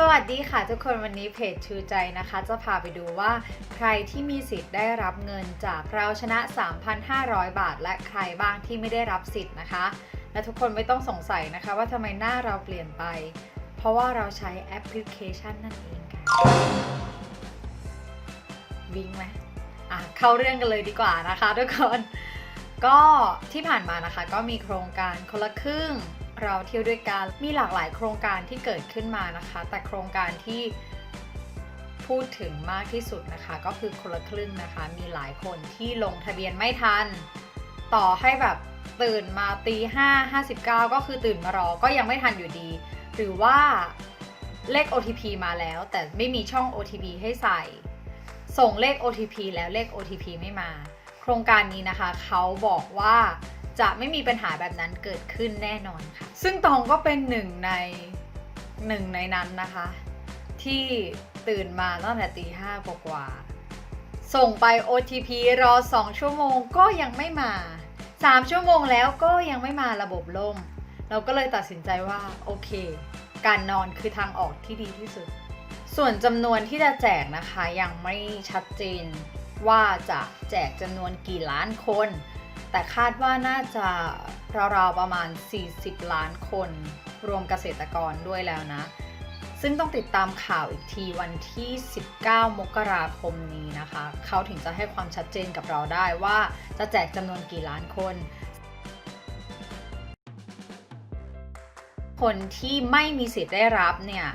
สวัสดีค่ะทุกคนวันนี้เพจชูใจนะคะ จะพาไปดูว่า ใครที่มีสิทธิ์ได้รับเงินจากเราชนะ 3,500 บาท และใครบ้างที่ไม่ได้รับสิทธิ์นะคะ และทุกคนไม่ต้องสงสัยนะคะ ว่าทำไมหน้าเราเปลี่ยนไป เพราะว่าเราใช้แอปพลิเคชันนั่นเองค่ะวิ่งไหมอะเข้าเรื่องกันเลยดีกว่านะคะทุกคน ก็ที่ผ่านมานะคะ ก็มีโครงการคนละครึ่ง เราเที่ยวด้วยกันมีหลากหลายโครงการที่เกิดขึ้นมานะคะ แต่โครงการที่พูดถึงมากที่สุดนะคะ ก็คือคนละครึ่งนะคะ มีหลายคนที่ลงทะเบียนไม่ทัน ต่อให้แบบตื่นมาตีห้าห้าสิบเก้าก็คือตื่นมารอก็ยังไม่ทันอยู่ดี หรือว่าเลข OTP มาแล้ว แต่ไม่มีช่อง OTP ให้ใส่ ส่งเลข OTP แล้วเลข OTP ไม่มา โครงการนี้นะคะ เขาบอกว่า จะไม่มีปัญหาแบบนั้นเกิดขึ้นแน่นอนค่ะ ซึ่งตองก็เป็นหนึ่งในหนึ่งในนั้นนะคะ ที่ตื่นมาตั้งแต่ตีห้ากว่าส่งไป OTP รอ 2 ชั่วโมงก็ยังไม่มา 3 ชั่วโมงแล้วก็ยังไม่มาระบบล่ม เราก็เลยตัดสินใจว่าโอเค การนอนคือทางออกที่ดีที่สุด ส่วนจำนวนที่จะแจกนะคะยังไม่ชัดเจนว่าจะแจกจำนวนกี่ล้านคน แต่คาดว่าน่าจะราวๆประมาณ 40 ล้านคน รวมเกษตรกรด้วยแล้วนะ ซึ่งต้องติดตามข่าวอีกทีวันที่ 19 มกราคมนี้นะคะ เขาถึงจะให้ความชัดเจนกับเราได้ว่าจะแจกจำนวนกี่ล้านคน คนที่ไม่มีสิทธิ์ได้รับเนี่ย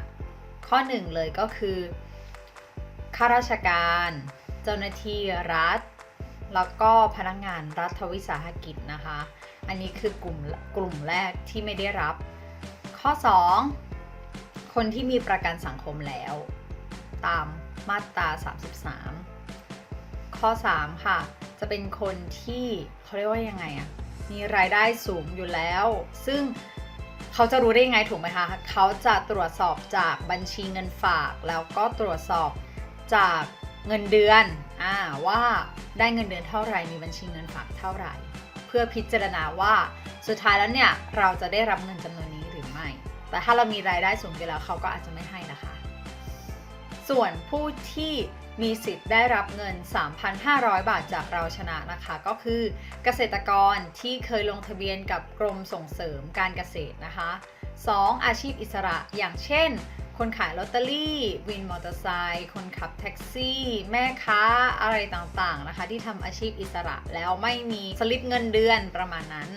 ข้อหนึ่งเลยก็คือข้าราชการ เจ้าหน้าที่รัฐ แล้วก็พนักงานรัฐวิสาหกิจนะคะ อันนี้คือกลุ่มกลุ่มแรกที่ไม่ได้รับ ข้อ 2 คนที่มีประกันสังคมแล้ว ตามมาตรา 33 ข้อ 3 ค่ะ จะเป็นคนที่เขาเรียกว่ายังไงอะมีรายได้สูงอยู่แล้ว ซึ่งเขาจะรู้ได้ยังไงถูกไหมคะ เขาจะตรวจสอบจากบัญชีเงินฝาก แล้วก็ตรวจสอบจาก เงินเดือนอ่าว่าได้เงินเดือนเท่าไหร่มีบัญชีเงินฝากเท่าไหร่ เพื่อพิจารณาว่าสุดท้ายแล้วเนี่ยเราจะได้รับเงินจำนวนนี้หรือไม่ แต่ถ้าเรามีรายได้สูงอยู่แล้วเขาก็อาจจะไม่ให้นะคะ ส่วนผู้ที่มีสิทธิ์ได้รับเงิน 3,500 บาทจากเราชนะนะคะ ก็คือเกษตรกรที่เคยลงทะเบียนกับกรมส่งเสริมการเกษตรนะคะ 2. อาชีพอิสระอย่างเช่น คนขายลอตเตอรี่วินมอเตอร์ไซค์คนขับแท็กซี่ แม่ค้าอะไรต่างๆนะคะ ที่ทำอาชีพอิสระแล้วไม่มีสลิปเงินเดือนประมาณนั้น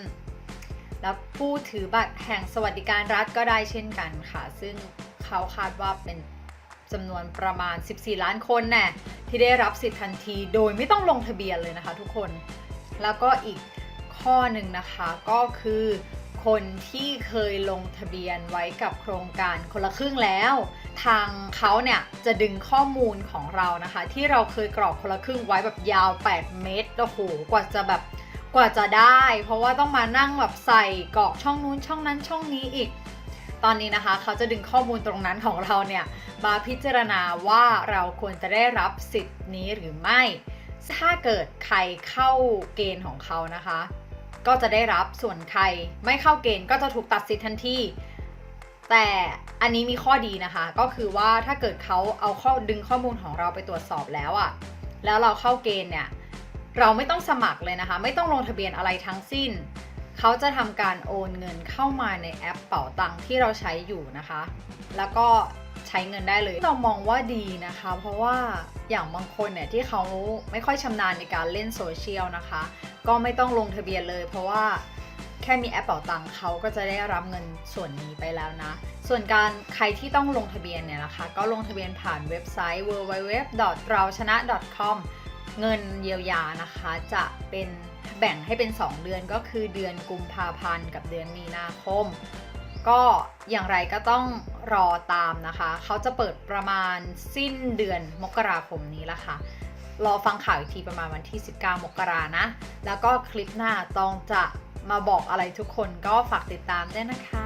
แล้วผู้ถือบัตรแห่งสวัสดิการรัฐก็ได้เช่นกันค่ะ ซึ่งเขาคาดว่าเป็นจำนวนประมาณ 14 ล้านคนแน่ที่ได้รับสิทธิ์ทันที โดยไม่ต้องลงทะเบียนเลยนะคะ ทุกคน แล้วก็อีกข้อหนึ่งนะคะก็คือ คนที่เคยลงทะเบียนไว้กับโครงการคนละครึ่งแล้ว ทางเขาเนี่ยจะดึงข้อมูลของเรานะคะ ที่เราเคยกรอกคนละครึ่งไว้แบบยาว 8 เมตรโอ้โหกว่าจะแบบกว่าจะได้ เพราะว่าต้องมานั่งแบบใส่กรอกช่องนู้นช่องนั้นช่องนี้อีก ตอนนี้นะคะเขาจะดึงข้อมูลตรงนั้นของเราเนี่ยมาพิจารณาว่าเราควรจะได้รับสิทธิ์นี้หรือไม่ ถ้าเกิดใครเข้าเกณฑ์ของเขานะคะ ก็จะได้รับส่วนใครไม่เข้าเกณฑ์ก็จะถูกตัดสิทธิ์ทันทีแต่อันนี้มีข้อดีนะคะ ก็คือว่าถ้าเกิดเขาเอาข้อดึงข้อมูลของเราไปตรวจสอบแล้วอะแล้วเราเข้าเกณฑ์เนี่ยเราไม่ต้องสมัครเลยนะคะ ไม่ต้องลงทะเบียนอะไรทั้งสิ้น เขาจะทำการโอนเงินเข้ามาในแอปเป๋าตังค์ที่เราใช้อยู่นะคะ แล้วก็ ช้เงินได้เลย เรามองว่าดีนะคะ เพราะว่าอย่างบางคนเนี่ยที่เขาไม่ค่อยชำนาญในการเล่นโซเชียลนะคะ ก็ไม่ต้องลงทะเบียนเลย เพราะว่าแค่มีแอปเป๋าตังค์เขาก็จะได้รับเงินส่วนนี้ไปแล้วนะ ส่วนการใครที่ต้องลงทะเบียนเนี่ยนะคะ ก็ลงทะเบียนผ่านเว็บไซต์ www.rauchana.com เงินเยียวยานะคะ จะเป็นแบ่งให้เป็น 2 เดือนก็คือเดือนกุมภาพันธ์กับเดือนมีนาคม ก็อย่างไรก็ต้องรอตามนะคะ เขาจะเปิดประมาณสิ้นเดือนมกราคมนี้ละค่ะ รอฟังข่าวอีกทีประมาณวันที่ 19 มกรานะ แล้วก็คลิปหน้าต้องจะมาบอกอะไรทุกคนก็ฝากติดตามด้วยนะคะ